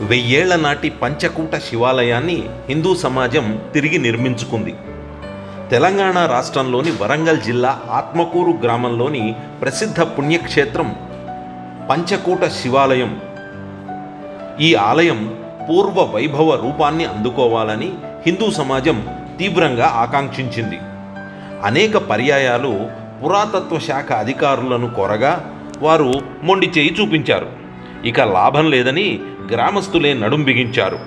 వెయ్యేళ్ళ నాటి పంచకూట శివాలయాన్ని హిందూ సమాజం తిరిగి నిర్మించుకుంది. తెలంగాణ రాష్ట్రంలోని వరంగల్ జిల్లా ఆత్మకూరు గ్రామంలోని ప్రసిద్ధ పుణ్యక్షేత్రం పంచకూట శివాలయం. ఈ ఆలయం పూర్వ వైభవ రూపాన్ని అందుకోవాలని హిందూ సమాజం తీవ్రంగా ఆకాంక్షించింది. అనేక పర్యాయాలు పురాతత్వ శాఖ అధికారులను కోరగా వారు మొండి చేయి చూపించారు. ఇక లాభం లేదని గ్రామస్తులే నడుం బిగించారు.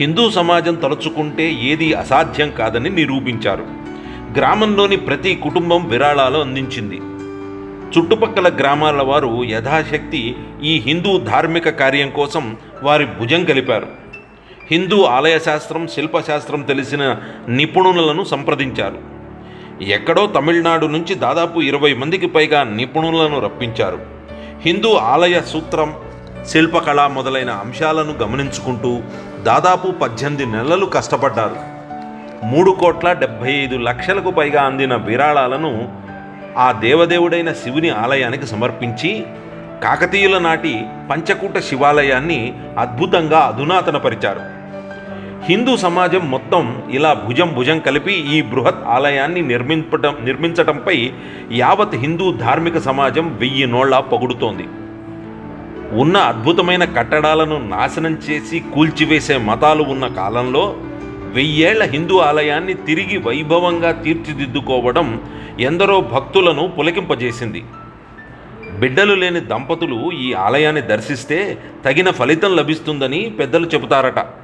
హిందూ సమాజం తలుచుకుంటే ఏది అసాధ్యం కాదని నిరూపించారు. గ్రామంలోని ప్రతి కుటుంబం విరాళాలు అందించింది. చుట్టుపక్కల గ్రామాల వారు యథాశక్తి ఈ హిందూ ధార్మిక కార్యం కోసం వారి భుజం కలిపారు. హిందూ ఆలయ శాస్త్రం శిల్పశాస్త్రం తెలిసిన నిపుణులను సంప్రదించారు. ఎక్కడో తమిళనాడు నుంచి దాదాపు ఇరవై మందికి పైగా నిపుణులను రప్పించారు. హిందూ ఆలయ సూత్రం శిల్పకళ మొదలైన అంశాలను గమనించుకుంటూ దాదాపు పద్దెనిమిది నెలలు కష్టపడ్డారు. మూడు కోట్ల డెబ్భై ఐదు లక్షలకు పైగా అందిన విరాళాలను ఆ దేవదేవుడైన శివుని ఆలయానికి సమర్పించి కాకతీయుల నాటి పంచకూట శివాలయాన్ని అద్భుతంగా అధునాతనపరిచారు. హిందూ సమాజం మొత్తం ఇలా భుజం భుజం కలిపి ఈ బృహత్ ఆలయాన్ని నిర్మింపటం నిర్మించటంపై యావత్ హిందూ ధార్మిక సమాజం వెయ్యి నోళ్ళ పొగుడుతోంది. ఉన్న అద్భుతమైన కట్టడాలను నాశనం చేసి కూల్చివేసే మతాలు ఉన్న కాలంలో వెయ్యేళ్ళ హిందూ ఆలయాన్ని తిరిగి వైభవంగా తీర్చిదిద్దుకోవడం ఎందరో భక్తులను పులకింపజేసింది. బిడ్డలు లేని దంపతులు ఈ ఆలయాన్ని దర్శిస్తే తగిన ఫలితం లభిస్తుందని పెద్దలు చెబుతారట.